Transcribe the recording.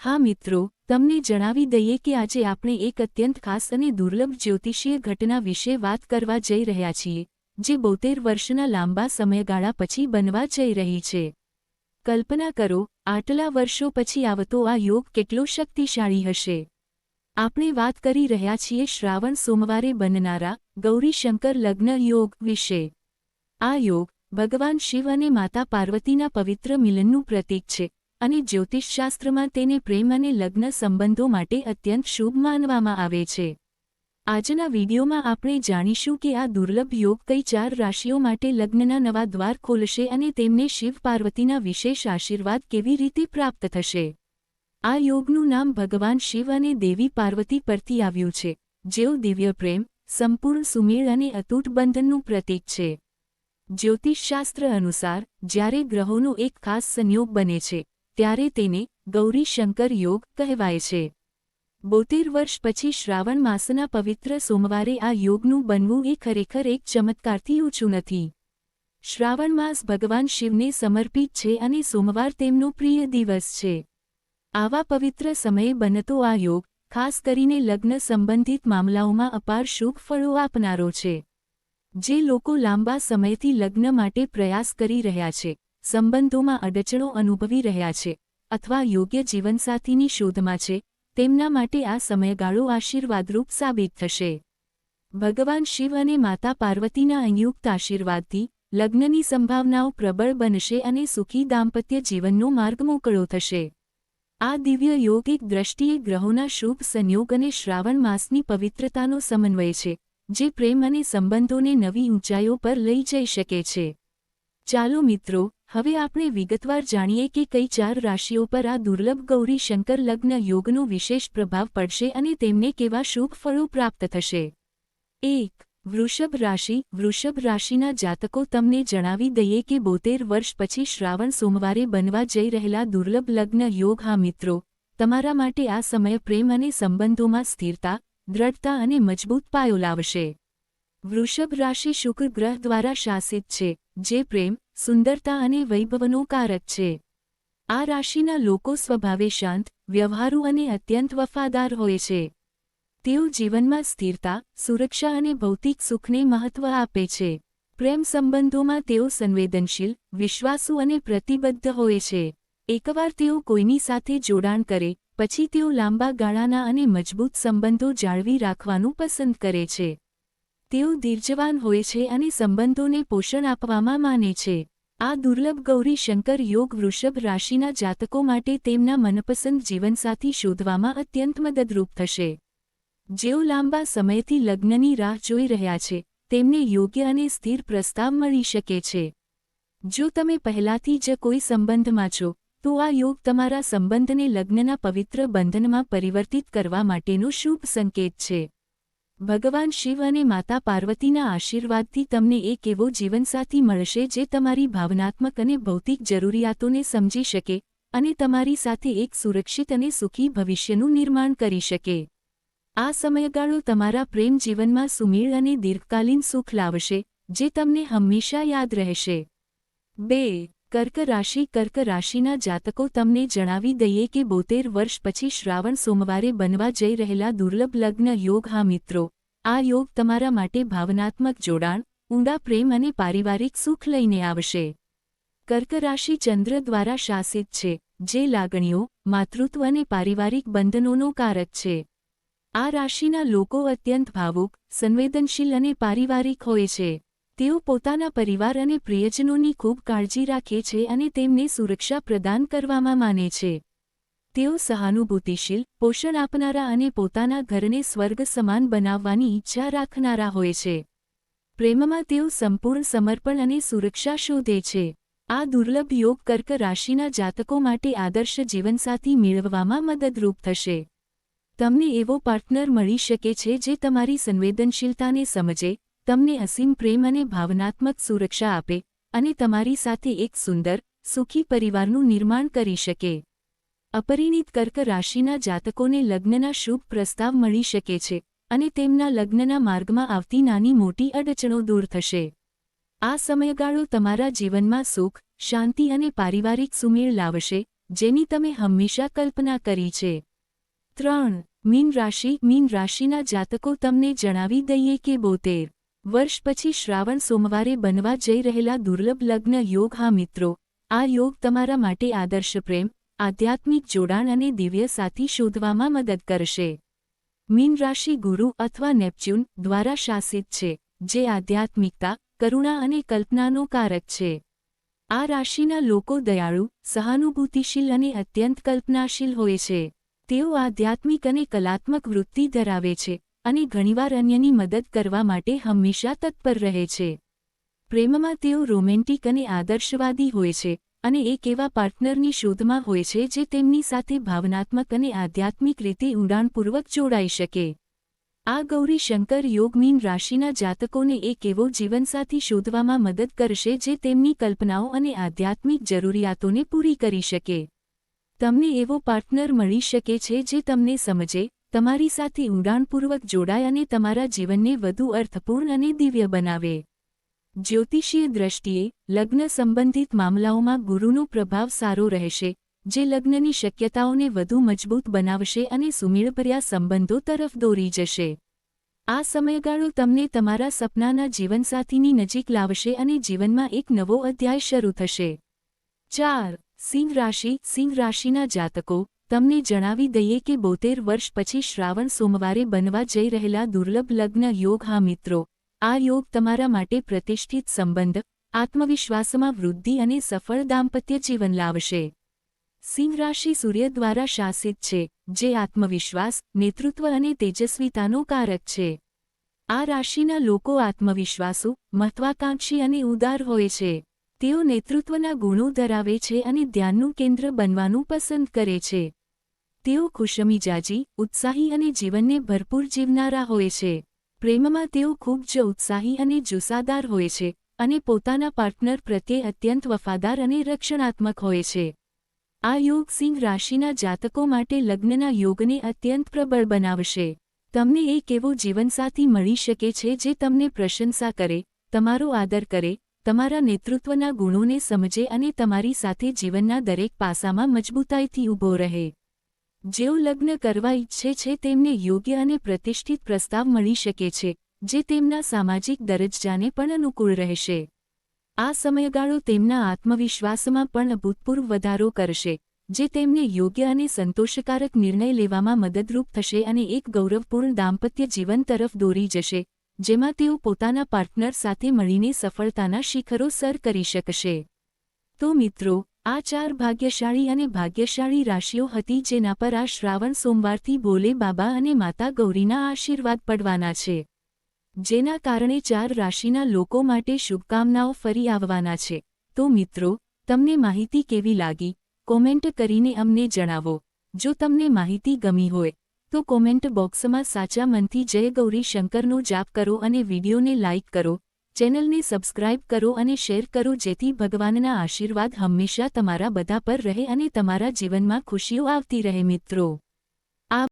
હા મિત્રો, તમને જણાવી દઈએ કે આજે આપણે એક અત્યંત ખાસ અને દુર્લભ જ્યોતિષીય ઘટના વિશે વાત કરવા જઈ રહ્યા છીએ, જે બોતેર વર્ષના લાંબા સમયગાળા પછી બનવા જઈ રહી છે. કલ્પના કરો, આટલા વર્ષો પછી આવતો આ યોગ કેટલો શક્તિશાળી હશે. આપણે વાત કરી રહ્યા છીએ શ્રાવણ સોમવારે બનનારા ગૌરીશંકર લગ્ન યોગ વિશે. આ યોગ ભગવાન શિવ અને માતા પાર્વતીના પવિત્ર મિલનનું પ્રતીક છે. અને જ્યોતિષશાસ્ત્રમાં તેને પ્રેમ અને લગ્ન સંબંધો માટે અત્યંત શુભ માનવામાં આવે છે. આજના વિડીયોમાં આપણે જાણીશું કે આ દુર્લભ યોગ કઈ ચાર રાશિઓ માટે લગ્નના નવા દ્વાર ખોલશે અને તેમને શિવ પાર્વતીના વિશેષ આશીર્વાદ કેવી રીતે પ્રાપ્ત થશે. આ યોગનું નામ ભગવાન શિવ અને દેવી પાર્વતી પરથી આવ્યું છે, જેઓ દિવ્ય પ્રેમ, સંપૂર્ણ સુમેળ અને અતૂટ બંધનનું પ્રતીક છે. જ્યોતિષશાસ્ત્ર અનુસાર, જ્યારે ગ્રહોનો એક ખાસ સંયોગ બને છે ત્યારે તેને ગૌરીશંકર યોગ કહેવાય છે. બોતેર વર્ષ પછી શ્રાવણ માસના પવિત્ર સોમવારે આ યોગનું બનવું એ ખરેખર એક ચમત્કારથી ઊંચું નથી. શ્રાવણ માસ ભગવાન શિવને સમર્પિત છે અને સોમવાર તેમનો પ્રિય દિવસ છે. આવા પવિત્ર સમયે બનતો આ યોગ, ખાસ કરીને લગ્ન સંબંધિત મામલાઓમાં અપાર શુભ ફળો આપનારો છે. જે લોકો લાંબા સમયથી લગ્ન માટે પ્રયાસ કરી રહ્યા છે. સંબંધોમાં અડચણો અનુભવી રહ્યા છે અથવા યોગ્ય જીવનસાથીની શોધમાં છે, તેમના માટે આ સમયગાળો આશીર્વાદરૂપ સાબિત થશે. ભગવાન શિવ અને માતા પાર્વતીના સંયુક્ત આશીર્વાદથી લગ્નની સંભાવનાઓ પ્રબળ બનશે અને સુખી દાંપત્ય જીવનનો માર્ગ મોકળો થશે. આ દિવ્ય યોગ દ્રષ્ટિએ ગ્રહોના શુભ સંયોગ અને શ્રાવણ માસની પવિત્રતાનો સમન્વય છે, જે પ્રેમ અને સંબંધોને નવી ઊંચાઈઓ પર લઈ જઈ શકે છે. ચાલો મિત્રો હવે આપણે વિગતવાર જાણીએ કે કઈ ચાર રાશિઓ પર આ દુર્લભ ગૌરી શંકર લગ્ન યોગનો વિશેષ પ્રભાવ પડશે અને તેમને કેવા શુભ ફળો પ્રાપ્ત થશે. એક, વૃષભ રાશિ. વૃષભ રાશિના જાતકો તમને જણાવી દઈએ કે બોતેર વર્ષ પછી શ્રાવણ સોમવારે બનવા જઈ રહેલા દુર્લભ લગ્ન યોગ હા મિત્રો, તમારા માટે આ સમય પ્રેમ અને સંબંધોમાં સ્થિરતા, દ્રઢતા અને મજબૂત પાયો લાવશે. વૃષભ રાશિ શુક્ર ગ્રહ દ્વારા શાસિત છે, જે પ્રેમ સુંદરતા અને વૈભવનો કારક છે. આ રાશિના લોકો સ્વભાવે શાંત, વ્યવહારુ અને અત્યંત વફાદાર હોય છે. તેઓ જીવનમાં સ્થિરતા, સુરક્ષા અને ભૌતિક સુખને મહત્વ આપે છે. પ્રેમ સંબંધોમાં તેઓ સંવેદનશીલ, વિશ્વાસુ અને પ્રતિબદ્ધ હોય છે. એકવાર તેઓ કોઈની સાથે જોડાણ કરે, પછી તેઓ લાંબા ગાળાના અને મજબૂત સંબંધો જાળવી રાખવાનું પસંદ કરે છે. તેઓ ધીરજવાન હોય છે અને સંબંધોને પોષણ આપવામાં માને છે. આ દુર્લભ ગૌરી શંકર યોગ વૃષભ રાશિના જાતકો માટે તેમના મનપસંદ જીવનસાથી શોધવામાં અત્યંત મદદરૂપ થશે. જેઓ લાંબા સમયથી લગ્નની રાહ જોઈ રહ્યા છે, તેમને યોગ્ય અને સ્થિર પ્રસ્તાવ મળી શકે છે. જો તમે પહેલાથી જ કોઈ સંબંધમાં છો, તો આ યોગ તમારા સંબંધને લગ્નના પવિત્ર બંધનમાં પરિવર્તિત કરવા માટેનો શુભ સંકેત છે. ભગવાન શિવ અને માતા પાર્વતીના આશીર્વાદથી તમને એક એવો જીવનસાથી મળશે જે તમારી ભાવનાત્મક અને ભૌતિક જરૂરિયાતોને સમજી શકે અને તમારી સાથે એક સુરક્ષિત અને સુખી ભવિષ્યનું નિર્માણ કરી શકે. આ સમયગાળો તમારા પ્રેમ જીવનમાં સુમેળ અને દીર્ઘકાલીન સુખ લાવશે, જે તમને હંમેશા યાદ રહેશે. બે કર્ક રાશિ કર્ક રાશિના જાતકો તમને જણાવી દઈએ કે બોતેર વર્ષ પછી શ્રાવણ સોમવારે બનવા જઈ રહેલા દુર્લભ લગ્ન યોગ, હા મિત્રો, આ યોગ તમારા માટે ભાવનાત્મક જોડાણ, ઊંડા પ્રેમ અને પારિવારિક સુખ લઈને આવશે. કર્ક રાશિ ચંદ્ર દ્વારા શાસિત છે, જે લાગણીઓ, માતૃત્વ અને પારિવારિક બંધનોનો કારક છે. આ રાશિના લોકો અત્યંત ભાવુક, સંવેદનશીલ અને પારિવારિક હોય છે. તેઓ પોતાના પરિવાર અને પ્રિયજનોની ખૂબ કાળજી રાખે છે અને તેમને સુરક્ષા પ્રદાન કરવામાં માને છે. તેઓ સહાનુભૂતિશીલ, પોષણ આપનારા અને પોતાના ઘરને સ્વર્ગ સમાન બનાવવાની ઈચ્છા રાખનારા હોય છે. પ્રેમમાં તેઓ સંપૂર્ણ સમર્પણ અને સુરક્ષા શોધે છે. આ દુર્લભ યોગ કર્ક રાશિના જાતકો માટે આદર્શ જીવનસાથી મેળવવામાં મદદરૂપ થશે. તમને એવો પાર્ટનર મળી શકે છે જે તમારી સંવેદનશીલતાને સમજે તમને અસીમ પ્રેમ અને ભાવનાત્મક સુરક્ષા આપે અને તમારી સાથે એક સુંદર, સુખી પરિવારનું નિર્માણ કરી શકે. અપરિણિત કર્ક રાશિના જાતકોને લગ્નના શુભ પ્રસ્તાવ મળી શકે છે અને તેમના લગ્નના માર્ગમાં આવતી નાની મોટી અડચણો દૂર થશે. આ સમયગાળો તમારા જીવનમાં સુખ, શાંતિ અને પારિવારિક સુમેળ લાવશે, જેની તમે હંમેશા કલ્પના કરી છે. ત્રણ, મીન રાશિ, મીન રાશિના જાતકો તમને જણાવી દઈએ કે બોતેર. વર્ષ પછી શ્રાવણ સોમવારે બનવા જઈ રહેલા દુર્લભ લગ્ન યોગ. હા મિત્રો, આ યોગ તમારા માટે આદર્શ પ્રેમ, આધ્યાત્મિક જોડાણ અને દિવ્ય સાથી શોધવામાં મદદ કરશે. મીન રાશિ ગુરુ અથવા નેપચ્યુન દ્વારા શાસિત છે, જે આધ્યાત્મિકતા, કરુણા અને કલ્પનાનો કારક છે. આ રાશિના લોકો દયાળુ, સહાનુભૂતિશીલ અને અત્યંત કલ્પનાશીલ હોય છે. તેઓ આધ્યાત્મિક અને કલાત્મક વૃત્તિ ધરાવે છે અને ઘણીવાર અન્યની મદદ કરવા માટે હંમેશા તત્પર રહે છે. પ્રેમમાં તેઓ રોમેન્ટિક અને આદર્શવાદી હોય છે અને એક એવા પાર્ટનરની શોધમાં હોય છે જે તેમની સાથે ભાવનાત્મક અને આધ્યાત્મિક રીતે ઊંડાણપૂર્વક જોડાઈ શકે. આ ગૌરી શંકર યોગમીન રાશિના જાતકોને એક એવો જીવનસાથી શોધવામાં મદદ કરશે જે તેમની કલ્પનાઓ અને આધ્યાત્મિક જરૂરિયાતોને પૂરી કરી શકે. તમને એવો પાર્ટનર મળી શકે છે જે તમને સમજે તમારી સાથે ઊંડાણપૂર્વક જોડાય અને તમારા જીવનને વધુ અર્થપૂર્ણ અને દિવ્ય બનાવે. જ્યોતિષીય દ્રષ્ટિએ, લગ્ન સંબંધિત મામલાઓમાં ગુરુનો પ્રભાવ સારો રહેશે, જે લગ્નની શક્યતાઓને વધુ મજબૂત બનાવશે અને સુમેળભર્યા સંબંધો તરફ દોરી જશે. આ સમયગાળો તમને તમારા સપનાના જીવનસાથીની નજીક લાવશે અને જીવનમાં એક નવો અધ્યાય શરૂ થશે. ચાર, સિંહ રાશિ, સિંહ રાશિના જાતકો તમને જણાવી દઈએ કે બોતેર વર્ષ પછી શ્રાવણ સોમવારે બનવા જઈ રહેલા દુર્લભ લગ્ન યોગ. હા મિત્રો, આ યોગ તમારા માટે પ્રતિષ્ઠિત સંબંધ, આત્મવિશ્વાસમાં વૃદ્ધિ અને સફળ દાંપત્ય જીવન લાવશે. સિંહ રાશિ સૂર્ય દ્વારા શાસિત છે, જે આત્મવિશ્વાસ, નેતૃત્વ અને તેજસ્વીતાનો કારક છે. આ રાશિના લોકો આત્મવિશ્વાસુ, મહત્વાકાંક્ષી અને ઉદાર હોય છે. તેઓ નેતૃત્વના ગુણો ધરાવે છે અને ધ્યાનનું કેન્દ્ર બનવાનું પસંદ કરે છે. તેઓ ખુશમિજાજી, ઉત્સાહી અને જીવનને ભરપૂર જીવનારા હોય છે. પ્રેમમાં તેઓ ખૂબ જ ઉત્સાહી અને જુસ્સાદાર હોય છે અને પોતાના પાર્ટનર પ્રત્યે અત્યંત વફાદાર અને રક્ષણાત્મક હોય છે. આ યોગ સિંહ રાશિના જાતકો માટે લગ્નના યોગને અત્યંત પ્રબળ બનાવશે. તમને એક એવો જીવનસાથી મળી શકે છે જે તમને પ્રશંસા કરે, તમારો આદર કરે, તમારા નેતૃત્વના ગુણોને સમજે અને તમારી સાથે જીવનના દરેક પાસામાં મજબૂતાઈથી ઊભો રહે. જેઓ લગ્ન કરવા ઈચ્છે છે તેમને યોગ્ય અને પ્રતિષ્ઠિત પ્રસ્તાવ મળી શકે છે, જે તેમના સામાજિક દરજ્જાને પણ અનુકૂળ રહેશે. આ સમયગાળો તેમના આત્મવિશ્વાસમાં પણ અભૂતપૂર્વ વધારો કરશે, જે તેમને યોગ્ય અને સંતોષકારક નિર્ણય લેવામાં મદદરૂપ થશે અને એક ગૌરવપૂર્ણ દાંપત્ય જીવન તરફ દોરી જશે, જેમાં તેઓ પોતાના પાર્ટનર સાથે મળીને સફળતાના શિખરો સર કરી શકશે. તો મિત્રો આ ચાર ભાગ્યશાળી અને ભાગ્યશાળી રાશિઓ હતી જેના પર આ શ્રાવણ સોમવારથી ભોલે બાબા અને માતા ગૌરીના આશીર્વાદ પડવાના છે, જેના કારણે ચાર રાશિના લોકો માટે શુભકામનાઓ ફરી આવવાના છે. તો મિત્રો, તમને માહિતી કેવી લાગી? કોમેન્ટ કરીને અમને જણાવો. જો તમને માહિતી ગમી હોય, તો કોમેન્ટ બોક્સમાં સાચા મનથી જય ગૌરી શંકરનો જાપ કરો અને વિડીયોને લાઇક કરો. ચેનલને સબસ્ક્રાઇબ કરો અને શેર કરો જેથી ભગવાનના આશીર્વાદ હંમેશા તમારા બધા પર રહે અને તમારા જીવનમાં ખુશીઓ આવતી રહે મિત્રો.